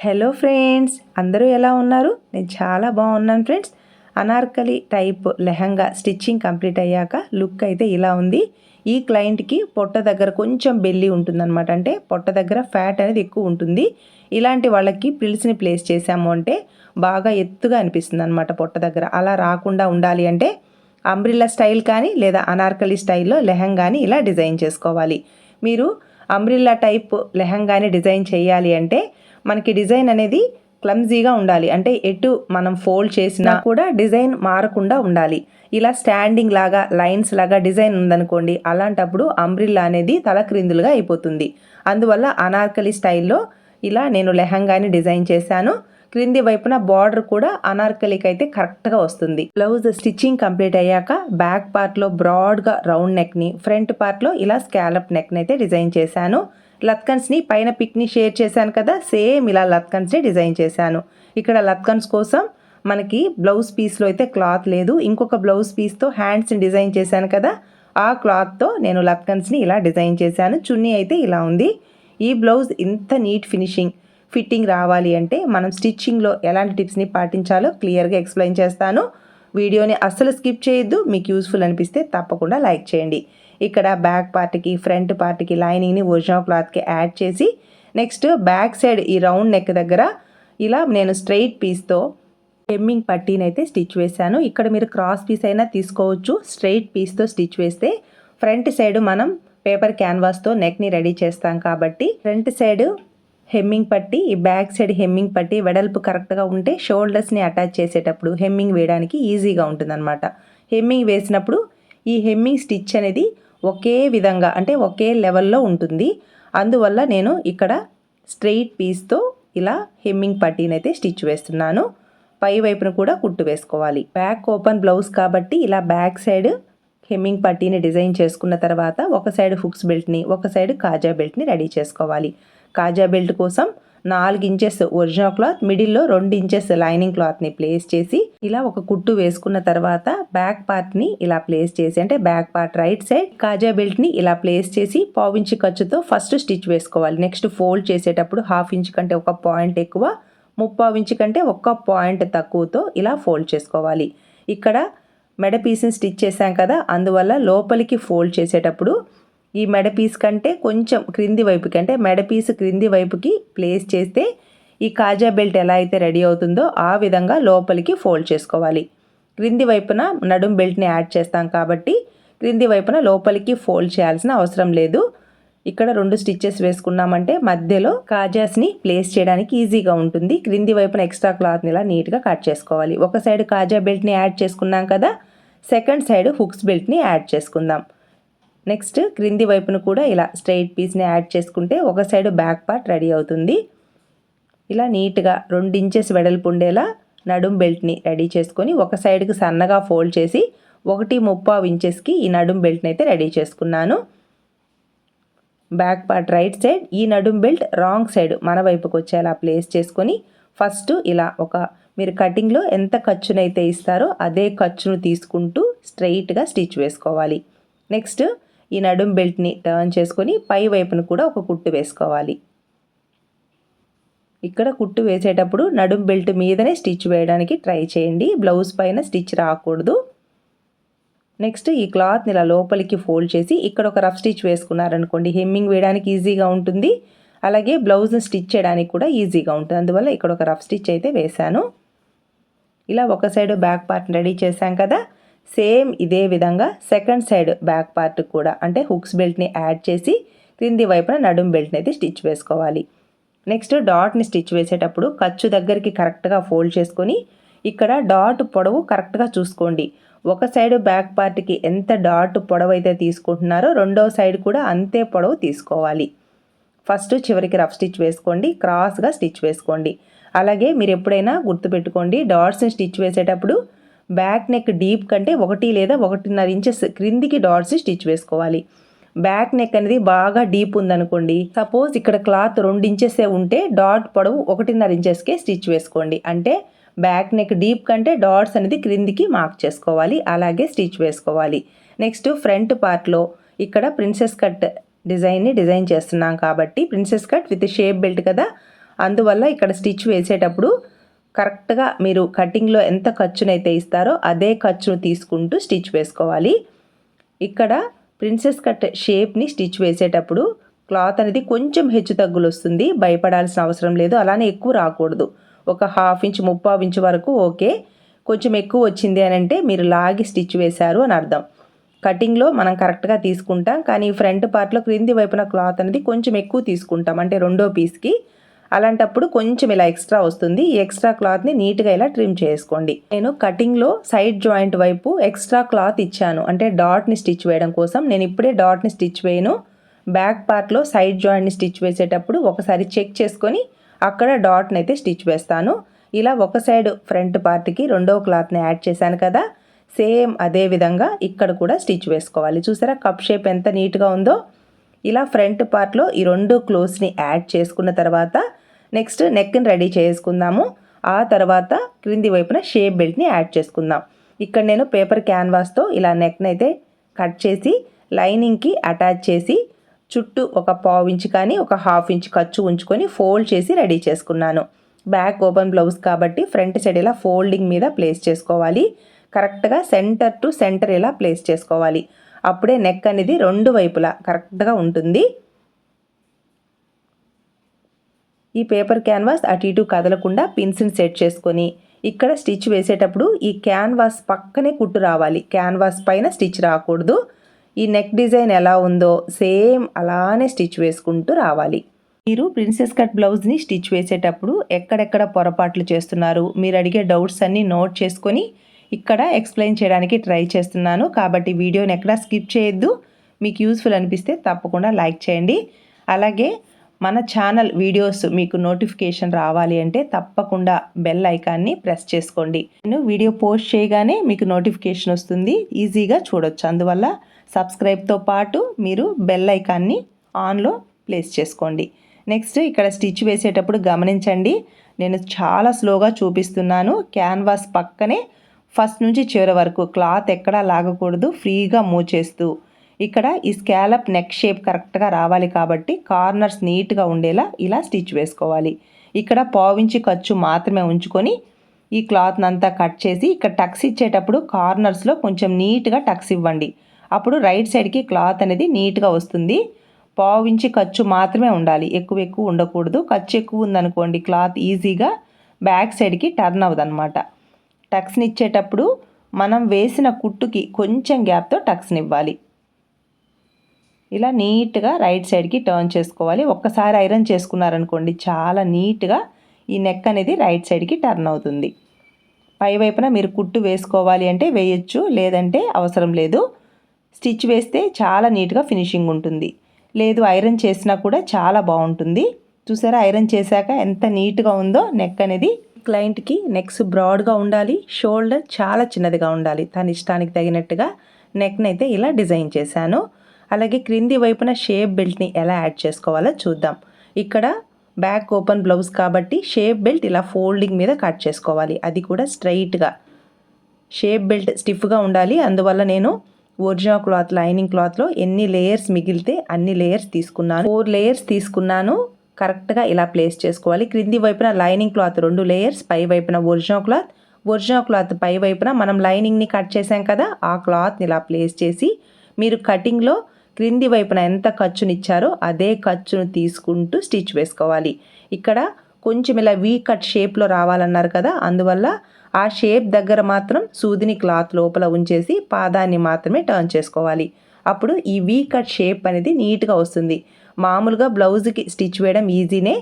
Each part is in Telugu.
హలో ఫ్రెండ్స్ అందరూ ఎలా ఉన్నారు? నేను చాలా బాగున్నాను friends Anarkali type lehenga stitching complete అయ్యాక లుక్ అయితే ఇలా ఉంది. ఈ క్లయింట్కి పొట్ట దగ్గర కొంచెం బెల్లి ఉంటుందన్నమాట. అంటే పొట్ట దగ్గర ఫ్యాట్ అనేది ఎక్కువ ఉంటుంది. ఇలాంటి వాళ్ళకి ప్రిల్స్ని ప్లేస్ చేసాము అంటే బాగా ఎత్తుగా అనిపిస్తుంది అనమాట పొట్ట దగ్గర. అలా రాకుండా ఉండాలి అంటే అంబ్రిల్లా స్టైల్ కానీ లేదా అనార్కలి స్టైల్లో లెహంగాని ఇలా డిజైన్ చేసుకోవాలి. మీరు అంబ్రిల్లా టైప్ లెహంగాని డిజైన్ చేయాలి అంటే మనకి డిజైన్ అనేది క్లమ్జీగా ఉండాలి. అంటే ఎటు మనం ఫోల్డ్ చేసినా కూడా డిజైన్ మారకుండా ఉండాలి. ఇలా స్టాండింగ్ లాగా లైన్స్ లాగా డిజైన్ ఉందనుకోండి అలాంటప్పుడు అంబ్రిల్లా అనేది తలక్రిందులుగా అయిపోతుంది. అందువల్ల అనార్కలి స్టైల్లో ఇలా నేను లెహంగాని డిజైన్ చేశాను. క్రింది వైపున బార్డర్ కూడా అనార్కలికి అయితే కరెక్ట్గా వస్తుంది. బ్లౌజ్ స్టిచ్చింగ్ కంప్లీట్ అయ్యాక బ్యాక్ పార్ట్లో బ్రాడ్గా రౌండ్ నెక్ని ఫ్రంట్ పార్ట్లో ఇలా స్కాలప్ నెక్ని అయితే డిజైన్ చేశాను. లత్కన్స్ని పైన పిక్ని షేర్ చేశాను కదా సేమ్ ఇలా లత్కన్స్ని డిజైన్ చేశాను. ఇక్కడ లత్కన్స్ కోసం మనకి బ్లౌజ్ పీస్లో అయితే క్లాత్ లేదు. ఇంకొక బ్లౌజ్ పీస్తో హ్యాండ్స్ని డిజైన్ చేశాను కదా ఆ క్లాత్తో నేను లత్కన్స్ని ఇలా డిజైన్ చేశాను. చున్నీ అయితే ఇలా ఉంది. ఈ బ్లౌజ్ ఇంత నీట్ ఫినిషింగ్ ఫిట్టింగ్ రావాలి అంటే మనం స్టిచ్చింగ్లో ఎలాంటి టిప్స్ని పాటించాలో క్లియర్గా ఎక్స్ప్లెయిన్ చేస్తాను. వీడియోని అస్సలు స్కిప్ చేయొద్దు. మీకు యూస్ఫుల్ అనిపిస్తే తప్పకుండా లైక్ చేయండి. ఇక్కడ బ్యాక్ పార్ట్కి ఫ్రంట్ పార్ట్కి లైనింగ్ని ఒరిజినల్ క్లాత్కి యాడ్ చేసి నెక్స్ట్ బ్యాక్ సైడ్ ఈ రౌండ్ నెక్ దగ్గర ఇలా నేను స్ట్రైట్ పీస్తో హెమ్మింగ్ పట్టీని అయితే స్టిచ్ వేశాను. ఇక్కడ మీరు క్రాస్ పీస్ అయినా తీసుకోవచ్చు. స్ట్రైట్ పీస్తో స్టిచ్ వేస్తే ఫ్రంట్ సైడ్ మనం పేపర్ క్యాన్వాస్తో నెక్ని రెడీ చేస్తాం కాబట్టి ఫ్రంట్ సైడ్ హెమ్మింగ్ పట్టి ఈ బ్యాక్ సైడ్ హెమ్మింగ్ పట్టి వెడల్పు కరెక్ట్గా ఉంటే షోల్డర్స్ని అటాచ్ చేసేటప్పుడు హెమ్మింగ్ వేయడానికి ఈజీగా ఉంటుందన్నమాట. హెమ్మింగ్ వేసినప్పుడు ఈ హెమ్మింగ్ స్టిచ్ అనేది ఒకే విధంగా అంటే ఒకే లెవెల్లో ఉంటుంది. అందువల్ల నేను ఇక్కడ స్ట్రెయిట్ పీస్తో ఇలా హెమ్మింగ్ పట్టీని అయితే స్టిచ్ వేస్తున్నాను. పై వైపున కూడా కుట్టు వేసుకోవాలి. బ్యాక్ ఓపెన్ బ్లౌజ్ కాబట్టి ఇలా బ్యాక్ సైడ్ హెమ్మింగ్ పట్టీని డిజైన్ చేసుకున్న తర్వాత ఒక సైడ్ హుక్స్ బెల్ట్ని ఒక సైడ్ కాజా బెల్ట్ని రెడీ చేసుకోవాలి. కాజా బెల్ట్ కోసం నాలుగు ఇంచెస్ ఒరిజినల్ క్లాత్ మిడిల్లో రెండు ఇంచెస్ లైనింగ్ క్లాత్ని ప్లేస్ చేసి ఇలా ఒక కుట్టు వేసుకున్న తర్వాత బ్యాక్ పార్ట్ని ఇలా ప్లేస్ చేసి అంటే బ్యాక్ పార్ట్ రైట్ సైడ్ కాజా బెల్ట్ని ఇలా ప్లేస్ చేసి పావించి ఖర్చుతో ఫస్ట్ స్టిచ్ వేసుకోవాలి. నెక్స్ట్ ఫోల్డ్ చేసేటప్పుడు హాఫ్ ఇంచ్ కంటే ఒక పాయింట్ ఎక్కువ ముప్పావు ఇంచ్ కంటే ఒక్క పాయింట్ తక్కువతో ఇలా ఫోల్డ్ చేసుకోవాలి. ఇక్కడ మెడ పీస్ని స్టిచ్ చేశాం కదా అందువల్ల లోపలికి ఫోల్డ్ చేసేటప్పుడు ఈ మెడ పీస్ కంటే కొంచెం క్రింది వైపుకి అంటే మెడ పీస్ క్రింది వైపుకి ప్లేస్ చేస్తే ఈ కాజా బెల్ట్ ఎలా అయితే రెడీ అవుతుందో ఆ విధంగా లోపలికి ఫోల్డ్ చేసుకోవాలి. క్రింది వైపున నడుం బెల్ట్ని యాడ్ చేస్తాం కాబట్టి క్రింది వైపున లోపలికి ఫోల్డ్ చేయాల్సిన అవసరం లేదు. ఇక్కడ రెండు స్టిచ్చెస్ వేసుకున్నామంటే మధ్యలో కాజాస్ని ప్లేస్ చేయడానికి ఈజీగా ఉంటుంది. క్రింది వైపున ఎక్స్ట్రా క్లాత్ని ఇలా నీట్గా కట్ చేసుకోవాలి. ఒక సైడ్ కాజా బెల్ట్ని యాడ్ చేసుకున్నాం కదా సెకండ్ సైడ్ హుక్స్ బెల్ట్ని యాడ్ చేసుకుందాం. నెక్స్ట్ క్రింది వైపును కూడా ఇలా స్ట్రైట్ పీస్ని యాడ్ చేసుకుంటే ఒక సైడ్ బ్యాక్ పార్ట్ రెడీ అవుతుంది. ఇలా నీట్గా రెండు ఇంచెస్ వెడల్పు ఉండేలా నడుం బెల్ట్ని రెడీ చేసుకొని ఒక సైడ్కి సన్నగా ఫోల్డ్ చేసి ఒకటి ముప్పావు ఇంచెస్కి ఈ నడుం బెల్ట్ని అయితే రెడీ చేసుకున్నాను. బ్యాక్ పార్ట్ రైట్ సైడ్ ఈ నడుం బెల్ట్ రాంగ్ సైడ్ మన వైపుకి వచ్చేలా ప్లేస్ చేసుకొని ఫస్ట్ ఇలా ఒక మీరు కటింగ్లో ఎంత ఖర్చునైతే ఇస్తారో అదే ఖర్చును తీసుకుంటూ స్ట్రైట్గా స్టిచ్ వేసుకోవాలి. నెక్స్ట్ ఈ నడుం బెల్ట్ని టర్న్ చేసుకొని పై వైపును కూడా ఒక కుట్టు వేసుకోవాలి. ఇక్కడ కుట్టు వేసేటప్పుడు నడుం బెల్ట్ మీదనే స్టిచ్ వేయడానికి ట్రై చేయండి. బ్లౌజ్ పైన స్టిచ్ రాకూడదు. నెక్స్ట్ ఈ క్లాత్ని ఇలా లోపలికి ఫోల్డ్ చేసి ఇక్కడ ఒక రఫ్ స్టిచ్ వేసుకున్నారనుకోండి హెమ్మింగ్ వేయడానికి ఈజీగా ఉంటుంది. అలాగే బ్లౌజ్ని స్టిచ్ చేయడానికి కూడా ఈజీగా ఉంటుంది. అందువల్ల ఇక్కడ ఒక రఫ్ స్టిచ్ అయితే వేశాను. ఇలా ఒక సైడ్ బ్యాక్ పార్ట్ రెడీ చేశాం కదా. సేమ్ ఇదే విధంగా సెకండ్ సైడ్ బ్యాక్ పార్ట్ కూడా అంటే హుక్స్ బెల్ట్ని యాడ్ చేసి క్రింది వైపున నడుం బెల్ట్ని అయితే స్టిచ్ వేసుకోవాలి. నెక్స్ట్ డాట్ని స్టిచ్ వేసేటప్పుడు ఖర్చు దగ్గరికి కరెక్ట్గా ఫోల్డ్ చేసుకొని ఇక్కడ డాట్ పొడవు కరెక్ట్గా చూసుకోండి. ఒక సైడ్ బ్యాక్ పార్ట్కి ఎంత డాట్ పొడవు అయితే తీసుకుంటున్నారో రెండో సైడ్ కూడా అంతే పొడవు తీసుకోవాలి. ఫస్ట్ చివరికి రఫ్ స్టిచ్ వేసుకోండి క్రాస్గా స్టిచ్ వేసుకోండి. అలాగే మీరు ఎప్పుడైనా గుర్తుపెట్టుకోండి డాట్స్ని స్టిచ్ వేసేటప్పుడు బ్యాక్ నెక్ డీప్ కంటే ఒకటి లేదా ఒకటిన్నర ఇంచెస్ క్రిందికి డాట్స్ స్టిచ్ వేసుకోవాలి. బ్యాక్ నెక్ అనేది బాగా డీప్ ఉందనుకోండి. సపోజ్ ఇక్కడ క్లాత్ రెండు ఇంచెసే ఉంటే డాట్ పొడవు ఒకటిన్నర ఇంచెస్కే స్టిచ్ వేసుకోండి. అంటే బ్యాక్ నెక్ డీప్ కంటే డాట్స్ అనేది క్రిందికి మార్క్ చేసుకోవాలి. అలాగే స్టిచ్ వేసుకోవాలి. నెక్స్ట్ ఫ్రంట్ పార్ట్లో ఇక్కడ ప్రిన్సెస్ కట్ డిజైన్ని డిజైన్ చేస్తున్నాం కాబట్టి princess cut with shape belt కదా. అందువల్ల ఇక్కడ స్టిచ్ వేసేటప్పుడు కరెక్ట్గా మీరు కటింగ్లో ఎంత ఖర్చునైతే ఇస్తారో అదే ఖర్చును తీసుకుంటూ స్టిచ్ వేసుకోవాలి. ఇక్కడ ప్రిన్సెస్ కట్ షేప్ని స్టిచ్ వేసేటప్పుడు క్లాత్ అనేది కొంచెం హెచ్చు తగ్గులు వస్తుంది భయపడాల్సిన అవసరం లేదు అలానే ఎక్కువ రాకూడదు. ఒక హాఫ్ ఇంచ్ ముప్పావు ఇంచ్ వరకు ఓకే. కొంచెం ఎక్కువ వచ్చింది అని అంటే మీరు లాగి స్టిచ్ వేశారు అని అర్థం. కటింగ్లో మనం కరెక్ట్గా తీసుకుంటాం కానీ ఫ్రంట్ పార్ట్లో క్రింది వైపున క్లాత్ అనేది కొంచెం ఎక్కువ తీసుకుంటాం అంటే రెండో పీస్కి. అలాంటప్పుడు కొంచెం ఇలా ఎక్స్ట్రా వస్తుంది. ఈ ఎక్స్ట్రా క్లాత్ని నీట్గా ఇలా ట్రిమ్ చేసుకోండి. నేను కటింగ్లో సైడ్ జాయింట్ వైపు ఎక్స్ట్రా క్లాత్ ఇచ్చాను. అంటే డాట్ని స్టిచ్ వేయడం కోసం. నేను ఇప్పుడే డాట్ని స్టిచ్ వేయను. బ్యాక్ పార్ట్లో సైడ్ జాయింట్ని స్టిచ్ వేసేటప్పుడు ఒకసారి చెక్ చేసుకొని అక్కడ డాట్ని అయితే స్టిచ్ వేస్తాను. ఇలా ఒక సైడ్ ఫ్రంట్ పార్ట్కి రెండో క్లాత్ని యాడ్ చేశాను కదా. సేమ్ అదే విధంగా ఇక్కడ కూడా స్టిచ్ వేసుకోవాలి. చూసారా కప్ షేప్ ఎంత నీట్గా ఉందో. ఇలా ఫ్రంట్ పార్ట్లో ఈ రెండు క్లోత్స్ని యాడ్ చేసుకున్న తర్వాత నెక్స్ట్ నెక్ని రెడీ చేసుకుందాము. ఆ తర్వాత క్రింది వైపున షేప్ బెల్ట్ని యాడ్ చేసుకుందాం. ఇక్కడ నేను పేపర్ క్యాన్వాస్తో ఇలా నెక్ని అయితే కట్ చేసి లైనింగ్కి అటాచ్ చేసి చుట్టూ ఒక పావు ఇంచ్ కానీ ఒక హాఫ్ ఇంచ్ ఖర్చు ఉంచుకొని ఫోల్డ్ చేసి రెడీ చేసుకున్నాను. బ్యాక్ ఓపెన్ బ్లౌజ్ కాబట్టి ఫ్రంట్ సైడ్ ఇలా ఫోల్డింగ్ మీద ప్లేస్ చేసుకోవాలి. కరెక్ట్గా సెంటర్ టు సెంటర్ ఇలా ప్లేస్ చేసుకోవాలి. అప్పుడే నెక్ అనేది రెండు వైపులా కరెక్ట్గా ఉంటుంది. ఈ పేపర్ క్యాన్వాస్ అటు ఇటు కదలకుండా పిన్స్ని సెట్ చేసుకొని ఇక్కడ స్టిచ్ వేసేటప్పుడు ఈ క్యాన్వాస్ పక్కనే కుట్టు రావాలి. క్యాన్వాస్ పైన స్టిచ్ రాకూడదు. ఈ నెక్ డిజైన్ ఎలా ఉందో సేమ్ అలానే స్టిచ్ వేసుకుంటూ రావాలి. మీరు ప్రిన్సెస్ కట్ బ్లౌజ్ని స్టిచ్ వేసేటప్పుడు ఎక్కడెక్కడ పొరపాట్లు చేస్తున్నారు? మీరు అడిగే డౌట్స్ అన్నీ నోట్ చేసుకొని ఇక్కడ ఎక్స్ప్లెయిన్ చేయడానికి ట్రై చేస్తున్నాను. కాబట్టి వీడియోని ఎక్కడ స్కిప్ చేయొద్దు. మీకు యూస్ఫుల్ అనిపిస్తే తప్పకుండా లైక్ చేయండి. అలాగే మన ఛానల్ వీడియోస్ మీకు నోటిఫికేషన్ రావాలి అంటే తప్పకుండా బెల్ ఐకాన్ని ప్రెస్ చేసుకోండి. నేను వీడియో పోస్ట్ చేయగానే మీకు నోటిఫికేషన్ వస్తుంది. ఈజీగా చూడొచ్చు. అందువల్ల సబ్స్క్రైబ్తో పాటు మీరు బెల్ ఐకాన్ని ఆన్లో ప్లేస్ చేసుకోండి. నెక్స్ట్ ఇక్కడ స్టిచ్ వేసేటప్పుడు గమనించండి. నేను చాలా స్లోగా చూపిస్తున్నాను. క్యాన్వాస్ పక్కనే ఫస్ట్ నుంచి చివరి వరకు క్లాత్ ఎక్కడా లాగకూడదు. ఫ్రీగా మూవ్ చేస్తూ ఇక్కడ ఈ స్కాలప్ నెక్ షేప్ కరెక్ట్గా రావాలి కాబట్టి కార్నర్స్ నీట్గా ఉండేలా ఇలా స్టిచ్ వేసుకోవాలి. ఇక్కడ పావించి ఖర్చు మాత్రమే ఉంచుకొని ఈ క్లాత్ని అంతా కట్ చేసి ఇక్కడ టక్స్ ఇచ్చేటప్పుడు కార్నర్స్లో కొంచెం నీట్గా టక్స్ ఇవ్వండి. అప్పుడు రైట్ సైడ్కి క్లాత్ అనేది నీట్గా వస్తుంది. పావించి ఖర్చు మాత్రమే ఉండాలి. ఎక్కువ ఎక్కువ ఉండకూడదు. ఖర్చు ఎక్కువ ఉందనుకోండి క్లాత్ ఈజీగా బ్యాక్ సైడ్కి టర్న్ అవ్వదన్నమాట. టక్స్ని ఇచ్చేటప్పుడు మనం వేసిన కుట్టుకి కొంచెం గ్యాప్తో టక్స్ని ఇవ్వాలి. ఇలా నీట్గా రైట్ సైడ్కి టర్న్ చేసుకోవాలి. ఒక్కసారి ఐరన్ చేసుకున్నారనుకోండి చాలా నీట్గా ఈ నెక్ అనేది రైట్ సైడ్కి టర్న్ అవుతుంది. పై వైపున మీరు కుట్టు వేసుకోవాలి అంటే వేయచ్చు లేదంటే అవసరం లేదు. స్టిచ్ వేస్తే చాలా నీట్గా ఫినిషింగ్ ఉంటుంది. లేదు ఐరన్ చేసినా కూడా చాలా బాగుంటుంది. చూసారా ఐరన్ చేశాక ఎంత నీట్గా ఉందో నెక్ అనేది. క్లయింట్కి నెక్స్ బ్రాడ్గా ఉండాలి షోల్డర్ చాలా చిన్నదిగా ఉండాలి. తన ఇష్టానికి తగినట్టుగా నెక్ని అయితే ఇలా డిజైన్ చేశాను. అలాగే క్రింది వైపున షేప్ బెల్ట్ని ఎలా యాడ్ చేసుకోవాలో చూద్దాం. ఇక్కడ బ్యాక్ ఓపెన్ బ్లౌజ్ కాబట్టి షేప్ బెల్ట్ ఇలా ఫోల్డింగ్ మీద కట్ చేసుకోవాలి. అది కూడా స్ట్రైట్గా. షేప్ బెల్ట్ స్టిఫ్గా ఉండాలి. అందువల్ల నేను ఒరిజినల్ క్లాత్ లైనింగ్ క్లాత్లో ఎన్ని లేయర్స్ మిగిలితే అన్ని లేయర్స్ తీసుకున్నాను. ఫోర్ లేయర్స్ తీసుకున్నాను. కరెక్ట్గా ఇలా ప్లేస్ చేసుకోవాలి. క్రింది వైపున లైనింగ్ క్లాత్ రెండు లేయర్స్ పై వైపున ఒరిజినల్ క్లాత్. ఒరిజినల్ క్లాత్ పై వైపున మనం లైనింగ్ని కట్ చేసాం కదా ఆ క్లాత్ని ఇలా ప్లేస్ చేసి మీరు కటింగ్లో క్రింది వైపున ఎంత ఖర్చునిచ్చారో అదే ఖర్చును తీసుకుంటూ స్టిచ్ వేసుకోవాలి. ఇక్కడ కొంచెం ఇలా వీ కట్ షేప్లో రావాలన్నారు కదా అందువల్ల ఆ షేప్ దగ్గర మాత్రం సూదిని క్లాత్ లోపల ఉంచేసి పాదాన్ని మాత్రమే టర్న్ చేసుకోవాలి. అప్పుడు ఈ వీ కట్ షేప్ అనేది నీట్గా వస్తుంది. మామూలుగా బ్లౌజ్కి స్టిచ్ వేయడం ఈజీనే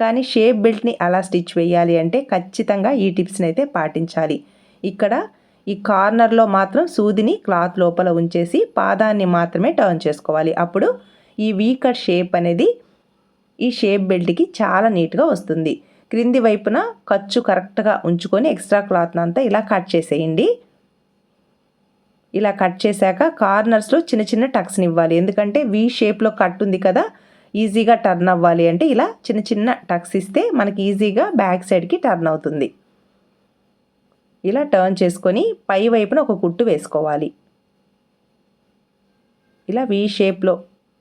కానీ షేప్ బెల్ట్ని అలా స్టిచ్ వేయాలి అంటే ఖచ్చితంగా ఈ టిప్స్ని అయితే పాటించాలి. ఇక్కడ ఈ కార్నర్లో మాత్రం సూదిని క్లాత్ లోపల ఉంచేసి పాదాన్ని మాత్రమే టర్న్ చేసుకోవాలి. అప్పుడు ఈ వీ కట్ షేప్ అనేది ఈ షేప్ బెల్ట్కి చాలా నీట్గా వస్తుంది. క్రింది వైపున ఖర్చు కరెక్ట్గా ఉంచుకొని ఎక్స్ట్రా క్లాత్ అంతా ఇలా కట్ చేసేయండి. ఇలా కట్ చేశాక కార్నర్స్లో చిన్న చిన్న టక్స్ని ఇవ్వాలి. ఎందుకంటే వీ షేప్లో కట్ ఉంది కదా ఈజీగా టర్న్ అవ్వాలి అంటే ఇలా చిన్న చిన్న టక్స్ ఇస్తే మనకి ఈజీగా బ్యాక్ సైడ్కి టర్న్ అవుతుంది. ఇలా టర్న్ చేసుకొని పై వైపున ఒక కుట్టు వేసుకోవాలి. ఇలా వీ షేప్లో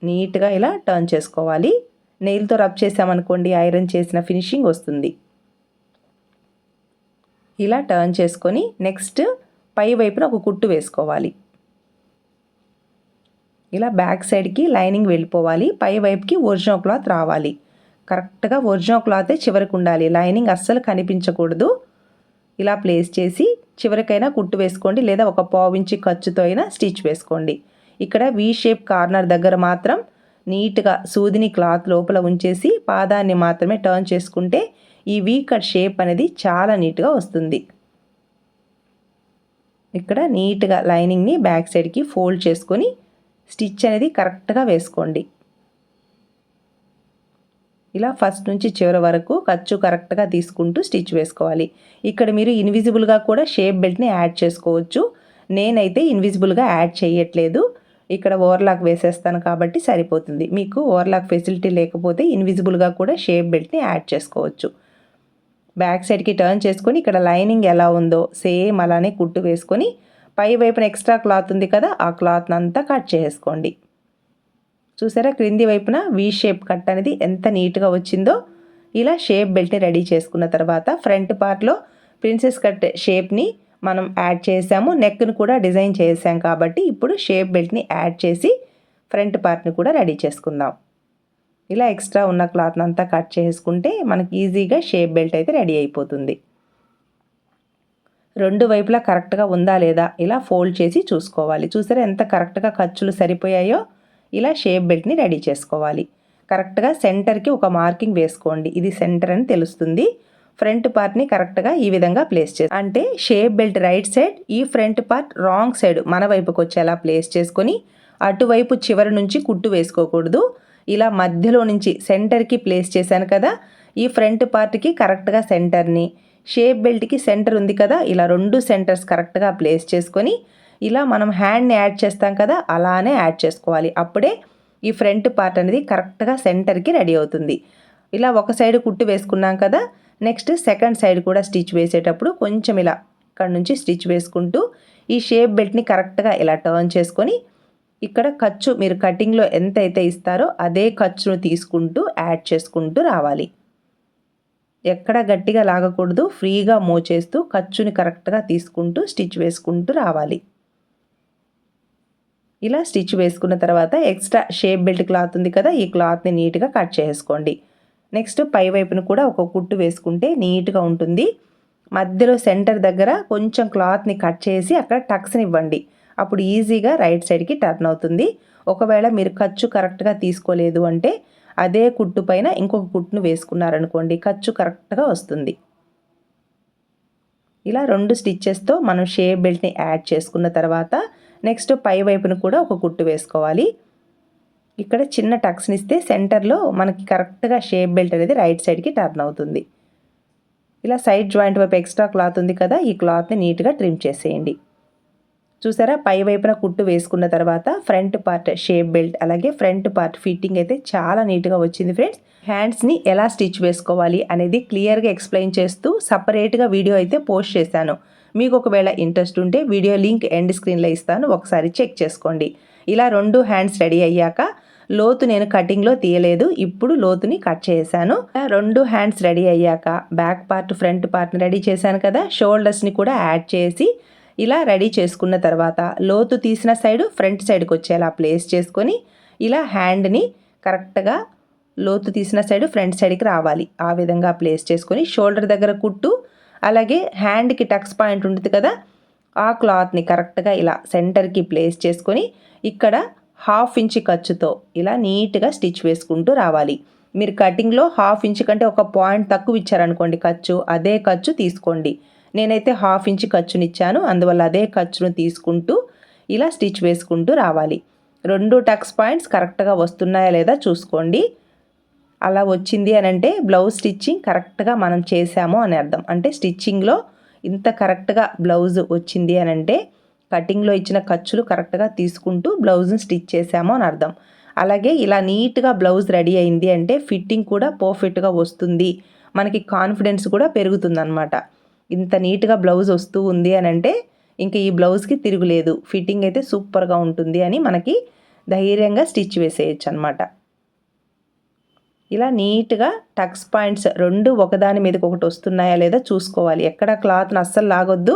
నీట్గా ఇలా టర్న్ చేసుకోవాలి. నెయిల్తో రబ్ చేసామనుకోండి ఐరన్ చేసిన ఫినిషింగ్ వస్తుంది. ఇలా టర్న్ చేసుకొని నెక్స్ట్ పై వైపున ఒక కుట్టు వేసుకోవాలి. ఇలా బ్యాక్ సైడ్కి లైనింగ్ వెళ్ళిపోవాలి. పై వైపుకి ఒరిజినల్ క్లాత్ రావాలి. కరెక్ట్గా ఒరిజినల్ క్లాతే చివరికి ఉండాలి. లైనింగ్ అస్సలు కనిపించకూడదు. ఇలా ప్లేస్ చేసి చివరికైనా కుట్టు వేసుకోండి లేదా ఒక పావు ఖర్చుతో అయినా స్టిచ్ వేసుకోండి. ఇక్కడ వీ షేప్ కార్నర్ దగ్గర మాత్రం నీట్గా సూదిని క్లాత్ లోపల ఉంచేసి పాదాన్ని మాత్రమే టర్న్ చేసుకుంటే ఈ వీ కట్ షేప్ అనేది చాలా నీట్గా వస్తుంది. ఇక్కడ నీట్గా లైనింగ్ని బ్యాక్ సైడ్కి ఫోల్డ్ చేసుకొని స్టిచ్ అనేది కరెక్ట్గా వేసుకోండి. ఇలా ఫస్ట్ నుంచి చివరి వరకు ఖర్చు కరెక్ట్గా తీసుకుంటూ స్టిచ్ వేసుకోవాలి. ఇక్కడ మీరు ఇన్విజిబుల్గా కూడా షేప్ బెల్ట్ని యాడ్ చేసుకోవచ్చు. నేనైతే ఇన్విజిబుల్గా యాడ్ చేయట్లేదు. ఇక్కడ ఓవర్లాక్ వేసేస్తాను కాబట్టి సరిపోతుంది. మీకు ఓవర్లాక్ ఫెసిలిటీ లేకపోతే ఇన్విజిబుల్గా కూడా షేప్ బెల్ట్ని యాడ్ చేసుకోవచ్చు. బ్యాక్ సైడ్కి టర్న్ చేసుకొని ఇక్కడ లైనింగ్ ఎలా ఉందో సేమ్ అలానే కుట్టు వేసుకొని పై వైపున ఎక్స్ట్రా క్లాత్ ఉంది కదా ఆ క్లాత్ అంతా కట్ చేసుకోండి. చూసారా? క్రింది వైపున వీ షేప్ కట్ అనేది ఎంత నీట్గా వచ్చిందో ఇలా షేప్ బెల్ట్ని రెడీ చేసుకున్న తర్వాత ఫ్రంట్ పార్ట్లో ప్రిన్సెస్ కట్ షేప్ని మనం యాడ్ చేసాము. నెక్ను కూడా డిజైన్ చేసాం కాబట్టి ఇప్పుడు షేప్ బెల్ట్ని యాడ్ చేసి ఫ్రంట్ పార్ట్ని కూడా రెడీ చేసుకుందాం. ఇలా ఎక్స్ట్రా ఉన్న క్లాత్ని అంతా కట్ చేసుకుంటే మనకి ఈజీగా షేప్ బెల్ట్ అయితే రెడీ అయిపోతుంది. రెండు వైపులా కరెక్ట్గా ఉందా లేదా ఇలా ఫోల్డ్ చేసి చూసుకోవాలి. చూసారా ఎంత కరెక్ట్గా ఖర్చులు సరిపోయాయో? ఇలా షేప్ బెల్ట్ని రెడీ చేసుకోవాలి. కరెక్ట్గా సెంటర్కి ఒక మార్కింగ్ వేసుకోండి. ఇది సెంటర్ అని తెలుస్తుంది. ఫ్రంట్ పార్ట్ని కరెక్ట్గా ఈ విధంగా ప్లేస్ చేసి అంటే షేప్ బెల్ట్ రైట్ సైడ్ ఈ ఫ్రంట్ పార్ట్ రాంగ్ సైడ్ మన వైపుకి వచ్చేలా ప్లేస్ చేసుకొని అటువైపు చివరి నుంచి కుట్టు వేసుకోకూడదు. ఇలా మధ్యలో నుంచి సెంటర్కి ప్లేస్ చేశాను కదా ఈ ఫ్రంట్ పార్ట్కి కరెక్ట్గా సెంటర్ని షేప్ బెల్ట్కి సెంటర్ ఉంది కదా ఇలా రెండు సెంటర్స్ కరెక్ట్గా ప్లేస్ చేసుకొని ఇలా మనం హ్యాండ్ని యాడ్ చేస్తాం కదా అలానే యాడ్ చేసుకోవాలి. అప్పుడే ఈ ఫ్రంట్ పార్ట్ అనేది కరెక్ట్గా సెంటర్కి రెడీ అవుతుంది. ఇలా ఒక సైడ్ కుట్టు వేసుకున్నాం కదా నెక్స్ట్ సెకండ్ సైడ్ కూడా స్టిచ్ వేసేటప్పుడు కొంచెం ఇలా ఇక్కడ నుంచి స్టిచ్ వేసుకుంటూ ఈ షేప్ బెల్ట్ని కరెక్ట్గా ఇలా టర్న్ చేసుకొని ఇక్కడ ఖర్చు మీరు కటింగ్లో ఎంత అయితే ఇస్తారో అదే ఖర్చును తీసుకుంటూ యాడ్ చేసుకుంటూ రావాలి. ఎక్కడ గట్టిగా లాగకూడదు ఫ్రీగా మూవ్ చేస్తూ ఖర్చుని కరెక్ట్గా తీసుకుంటూ స్టిచ్ వేసుకుంటూ రావాలి. ఇలా స్టిచ్ వేసుకున్న తర్వాత ఎక్స్ట్రా షేప్ బెల్ట్ క్లాత్ ఉంది కదా ఈ క్లాత్ని నీట్గా కట్ చేసుకోండి. నెక్స్ట్ పై వైపున కూడా ఒక కుట్టు వేసుకుంటే నీట్గా ఉంటుంది. మధ్యలో సెంటర్ దగ్గర కొంచెం క్లాత్ని కట్ చేసి అక్కడ టక్స్ని ఇవ్వండి. అప్పుడు ఈజీగా రైట్ సైడ్కి టర్న్ అవుతుంది. ఒకవేళ మీరు ఖర్చు కరెక్ట్గా తీసుకోలేదు అంటే అదే కుట్టు పైన ఇంకొక కుట్టును వేసుకున్నారనుకోండి ఖర్చు కరెక్ట్గా వస్తుంది. ఇలా రెండు స్టిచ్చెస్తో మనం షేప్ బెల్ట్ని యాడ్ చేసుకున్న తర్వాత నెక్స్ట్ పై వైపున కూడా ఒక కుట్టు వేసుకోవాలి. ఇక్కడ చిన్న టక్స్ని ఇస్తే సెంటర్లో మనకి కరెక్ట్గా షేప్ బెల్ట్ అనేది రైట్ సైడ్కి టర్న్ అవుతుంది. ఇలా సైడ్ జాయింట్ వైపు ఎక్స్ట్రా క్లాత్ ఉంది కదా ఈ క్లాత్ని నీట్గా ట్రిమ్ చేసేయండి. చూసారా? పై వైపున కుట్టు వేసుకున్న తర్వాత ఫ్రంట్ పార్ట్ షేప్ బెల్ట్ అలాగే ఫ్రంట్ పార్ట్ ఫిట్టింగ్ అయితే చాలా నీట్గా వచ్చింది ఫ్రెండ్స్ హ్యాండ్స్ని ఎలా స్టిచ్ వేసుకోవాలి అనేది క్లియర్గా ఎక్స్ప్లెయిన్ చేస్తూ సపరేట్గా వీడియో అయితే పోస్ట్ చేశాను. మీకు ఒకవేళ ఇంట్రెస్ట్ ఉంటే వీడియో లింక్ ఎండ్ స్క్రీన్లో ఇస్తాను ఒకసారి చెక్ చేసుకోండి. ఇలా రెండు హ్యాండ్స్ రెడీ అయ్యాక లోతు నేను కటింగ్లో తీయలేదు ఇప్పుడు లోతుని కట్ చేశాను. రెండు హ్యాండ్స్ రెడీ అయ్యాక బ్యాక్ పార్ట్ ఫ్రంట్ పార్ట్ని రెడీ చేశాను కదా షోల్డర్స్ని కూడా యాడ్ చేసి ఇలా రెడీ చేసుకున్న తర్వాత లోతు తీసిన సైడ్ ఫ్రంట్ సైడ్కి వచ్చేలా ప్లేస్ చేసుకొని ఇలా హ్యాండ్ని కరెక్ట్గా లోతు తీసిన సైడ్ ఫ్రంట్ సైడ్కి రావాలి. ఆ విధంగా ప్లేస్ చేసుకొని షోల్డర్ దగ్గర కుట్టు అలాగే హ్యాండ్కి టక్స్ పాయింట్ ఉంటుంది కదా ఆ క్లాత్ని కరెక్ట్గా ఇలా సెంటర్కి ప్లేస్ చేసుకొని ఇక్కడ హాఫ్ ఇంచ్ ఖర్చుతో ఇలా నీట్గా స్టిచ్ వేసుకుంటూ రావాలి. మీరు కటింగ్లో హాఫ్ ఇంచ్ కంటే ఒక పాయింట్ తక్కువ ఇచ్చారనుకోండి ఖర్చు అదే ఖర్చు తీసుకోండి. నేనైతే హాఫ్ ఇంచ్ ఖర్చునిచ్చాను అందువల్ల అదే ఖర్చును తీసుకుంటూ ఇలా స్టిచ్ వేసుకుంటూ రావాలి. రెండు టక్స్ పాయింట్స్ కరెక్ట్గా వస్తున్నాయా లేదా చూసుకోండి. అలా వచ్చింది అని అంటే బ్లౌజ్ స్టిచ్చింగ్ కరెక్ట్గా మనం చేసాము అని అర్థం. అంటే స్టిచ్చింగ్లో ఇంత కరెక్ట్గా బ్లౌజ్ వచ్చింది అని అంటే కటింగ్లో ఇచ్చిన ఖర్చులు కరెక్ట్గా తీసుకుంటూ బ్లౌజ్ని స్టిచ్ చేసాము అని అర్థం. అలాగే ఇలా నీట్గా బ్లౌజ్ రెడీ అయింది అంటే ఫిట్టింగ్ కూడా పర్ఫెక్ట్గా వస్తుంది. మనకి కాన్ఫిడెన్స్ కూడా పెరుగుతుందన్నమాట. ఇంత నీట్గా బ్లౌజ్ వస్తూ ఉంది అని అంటే ఇంకా ఈ బ్లౌజ్కి తిరుగులేదు. ఫిట్టింగ్ అయితే సూపర్గా ఉంటుంది అని మనకి ధైర్యంగా స్టిచ్ వేసేయచ్చు అనమాట ఇలా నీట్గా టక్స్ పాయింట్స్ రెండు ఒకదాని మీదకి ఒకటి వస్తున్నాయా లేదా చూసుకోవాలి. ఎక్కడ క్లాత్ని అస్సలు లాగొద్దు.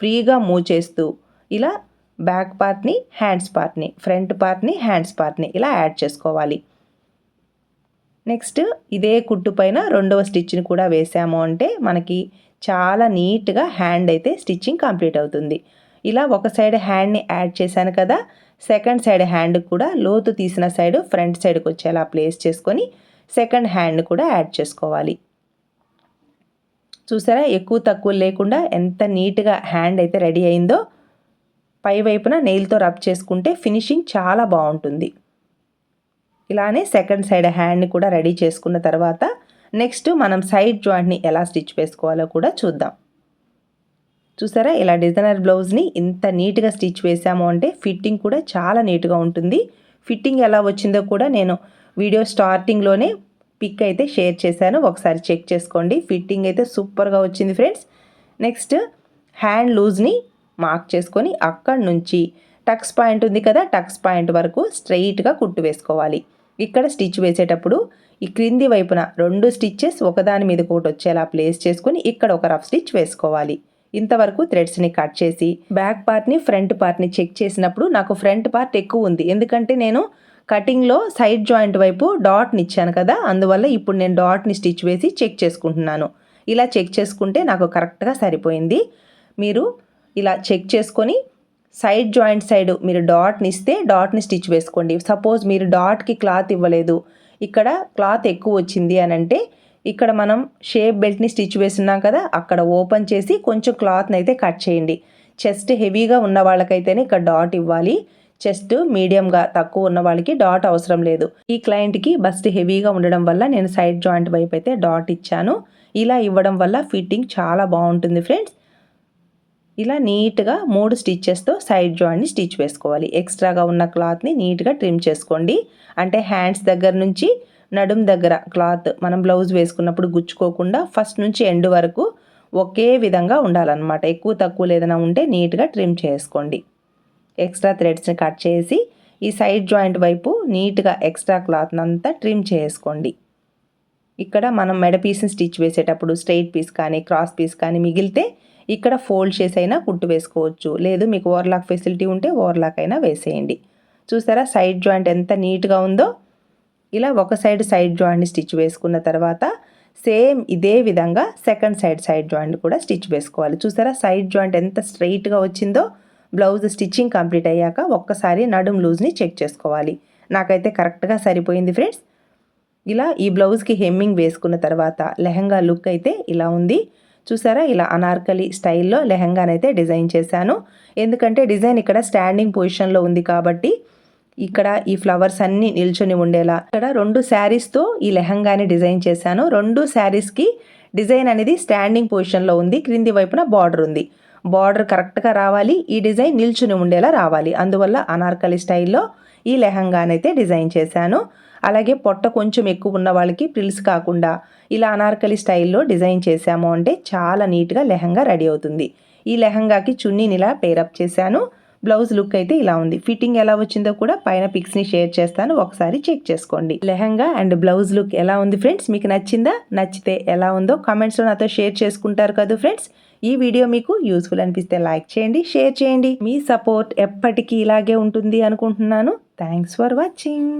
ఫ్రీగా మూవ్ చేస్తూ ఇలా బ్యాక్ పార్ట్ని హ్యాండ్స్ పార్ట్ని ఫ్రంట్ పార్ట్ని హ్యాండ్స్ పార్ట్ని ఇలా యాడ్ చేసుకోవాలి. నెక్స్ట్ ఇదే కుట్టు పైన రెండవ స్టిచ్ని కూడా వేసాము అంటే మనకి చాలా నీట్గా హ్యాండ్ అయితే స్టిచ్చింగ్ కంప్లీట్ అవుతుంది. ఇలా ఒక సైడ్ హ్యాండ్ని యాడ్ చేశాను కదా సెకండ్ సైడ్ హ్యాండ్ కూడా లోతు తీసిన సైడ్ ఫ్రంట్ సైడ్కి వచ్చేలా ప్లేస్ చేసుకొని సెకండ్ హ్యాండ్ని కూడా యాడ్ చేసుకోవాలి. చూసారా? ఎక్కువ తక్కువ లేకుండా ఎంత నీట్గా హ్యాండ్ అయితే రెడీ అయిందో పై వైపున నెయిల్తో రబ్ చేసుకుంటే ఫినిషింగ్ చాలా బాగుంటుంది. ఇలానే సెకండ్ సైడ్ హ్యాండ్ని కూడా రెడీ చేసుకున్న తర్వాత నెక్స్ట్ మనం సైడ్ జాయింట్ని ఎలా స్టిచ్ వేసుకోవాలో కూడా చూద్దాం. చూసారా? ఇలా డిజైనర్ బ్లౌజ్ని ఇంత నీట్గా స్టిచ్ వేసాము అంటే ఫిట్టింగ్ కూడా చాలా నీట్గా ఉంటుంది. ఫిట్టింగ్ ఎలా వచ్చిందో కూడా నేను వీడియో స్టార్టింగ్లోనే పిక్ అయితే షేర్ చేశాను. ఒకసారి చెక్ చేసుకోండి. ఫిట్టింగ్ అయితే సూపర్గా వచ్చింది ఫ్రెండ్స్. నెక్స్ట్ హ్యాండ్ లూజ్ని మార్క్ చేసుకొని అక్కడి నుంచి టక్స్ పాయింట్ ఉంది కదా టక్స్ పాయింట్ వరకు స్ట్రైట్గా కుట్టు వేసుకోవాలి. ఇక్కడ స్టిచ్ వేసేటప్పుడు ఈ క్రింది వైపున రెండు స్టిచ్చెస్ ఒకదాని మీద ఒకటి వచ్చేలా ప్లేస్ చేసుకుని ఇక్కడ ఒక రఫ్ స్టిచ్ వేసుకోవాలి. ఇంతవరకు థ్రెడ్స్ని కట్ చేసి బ్యాక్ పార్ట్ని ఫ్రంట్ పార్ట్ని చెక్ చేసినప్పుడు నాకు ఫ్రంట్ పార్ట్ ఎక్కువ ఉంది. ఎందుకంటే నేను కటింగ్లో సైడ్ జాయింట్ వైపు డాట్ని ఇచ్చాను కదా అందువల్ల ఇప్పుడు నేను డాట్ని స్టిచ్ వేసి చెక్ చేసుకుంటున్నాను. ఇలా చెక్ చేసుకుంటే నాకు కరెక్ట్గా సరిపోయింది. మీరు ఇలా చెక్ చేసుకొని సైడ్ జాయింట్ సైడ్ మీరు డాట్ని ఇస్తే డాట్ని స్టిచ్ వేసుకోండి. సపోజ్ మీరు డాట్కి క్లాత్ ఇవ్వలేదు. ఇక్కడ క్లాత్ ఎక్కువ వచ్చింది అని అంటే ఇక్కడ మనం షేప్ బెల్ట్ని స్టిచ్ వేస్తున్నాం కదా అక్కడ ఓపెన్ చేసి కొంచెం క్లాత్ని అయితే కట్ చేయండి. చెస్ట్ హెవీగా ఉన్న వాళ్ళకైతేనే ఇక్కడ డాట్ ఇవ్వాలి. చెస్ట్ మీడియంగా తక్కువ ఉన్న వాళ్ళకి డాట్ అవసరం లేదు. ఈ క్లయింట్కి బస్ట్ హెవీగా ఉండడం వల్ల నేను సైడ్ జాయింట్ వైపు అయితే డాట్ ఇచ్చాను. ఇలా ఇవ్వడం వల్ల ఫిట్టింగ్ చాలా బాగుంటుంది ఫ్రెండ్స్. ఇలా నీట్గా మూడు స్టిచ్చెస్తో సైడ్ జాయింట్ని స్టిచ్ వేసుకోవాలి. ఎక్స్ట్రాగా ఉన్న క్లాత్ని నీట్గా ట్రిమ్ చేసుకోండి. అంటే హ్యాండ్స్ దగ్గర నుంచి నడుం దగ్గర క్లాత్ మనం బ్లౌజ్ వేసుకున్నప్పుడు గుచ్చుకోకుండా ఫస్ట్ నుంచి ఎండ్ వరకు ఒకే విధంగా ఉండాలన్నమాట. ఎక్కువ తక్కువ లేదన్నా ఉంటే నీట్గా ట్రిమ్ చేసుకోండి. ఎక్స్ట్రా థ్రెడ్స్ని కట్ చేసి ఈ సైడ్ జాయింట్ వైపు నీట్గా ఎక్స్ట్రా క్లాత్ని అంతా ట్రిమ్ చేసుకోండి. ఇక్కడ మనం మెడ పీస్ని స్టిచ్ వేసేటప్పుడు స్ట్రైట్ పీస్ కానీ క్రాస్ పీస్ కానీ మిగిలితే ఇక్కడ ఫోల్డ్ చేసైనా కుట్టు వేసుకోవచ్చు. లేదు మీకు ఓవర్లాక్ ఫెసిలిటీ ఉంటే ఓవర్లాక్ అయినా వేసేయండి. చూసారా సైడ్ జాయింట్ ఎంత నీట్గా ఉందో? ఇలా ఒక సైడ్ సైడ్ జాయింట్ని స్టిచ్ వేసుకున్న తర్వాత సేమ్ ఇదే విధంగా సెకండ్ సైడ్ సైడ్ జాయింట్ కూడా స్టిచ్ వేసుకోవాలి. చూసారా సైడ్ జాయింట్ ఎంత స్ట్రైట్గా వచ్చిందో? బ్లౌజ్ స్టిచ్చింగ్ కంప్లీట్ అయ్యాక ఒక్కసారి నడుం లూజ్ని చెక్ చేసుకోవాలి. నాకైతే కరెక్ట్గా సరిపోయింది ఫ్రెండ్స్. ఇలా ఈ బ్లౌజ్కి హెమ్మింగ్ వేసుకున్న తర్వాత లెహంగా లుక్ అయితే ఇలా ఉంది. చూసారా? ఇలా అనార్కలి స్టైల్లో లెహంగానైతే డిజైన్ చేశాను. ఎందుకంటే డిజైన్ ఇక్కడ స్టాండింగ్ పొజిషన్లో ఉంది కాబట్టి ఇక్కడ ఈ ఫ్లవర్స్ అన్నీ నిల్చొని ఉండేలా ఇక్కడ రెండు శారీస్తో ఈ లెహంగాని డిజైన్ చేశాను. రెండు శారీస్కి డిజైన్ అనేది స్టాండింగ్ పొజిషన్లో ఉంది. క్రింది వైపున బార్డర్ ఉంది. బార్డర్ కరెక్ట్గా రావాలి ఈ డిజైన్ నిల్చుని ఉండేలా రావాలి. అందువల్ల అనార్కలి స్టైల్లో ఈ లెహంగానైతే డిజైన్ చేశాను. అలాగే పొట్ట కొంచెం ఎక్కువ ఉన్న వాళ్ళకి ప్రిల్స్ కాకుండా ఇలా అనార్కలి స్టైల్లో డిజైన్ చేశాము అంటే చాలా నీట్గా లెహంగా రెడీ అవుతుంది. ఈ లెహంగాకి చున్నీని ఇలా పేరప్ చేశాను. బ్లౌజ్ లుక్ అయితే ఇలా ఉంది. ఫిట్టింగ్ ఎలా వచ్చిందో కూడా పైన పిక్స్ని షేర్ చేస్తాను. ఒకసారి చెక్ చేసుకోండి. లెహంగా అండ్ బ్లౌజ్ లుక్ ఎలా ఉంది ఫ్రెండ్స్? మీకు నచ్చిందా? నచ్చితే ఎలా ఉందో కామెంట్స్లో నాతో షేర్ చేసుకుంటారు కదా ఫ్రెండ్స్? ఈ వీడియో మీకు యూస్ఫుల్ అనిపిస్తే లైక్ చేయండి షేర్ చేయండి. మీ సపోర్ట్ ఎప్పటికీ ఇలాగే ఉంటుంది అనుకుంటున్నాను. Thanks for watching.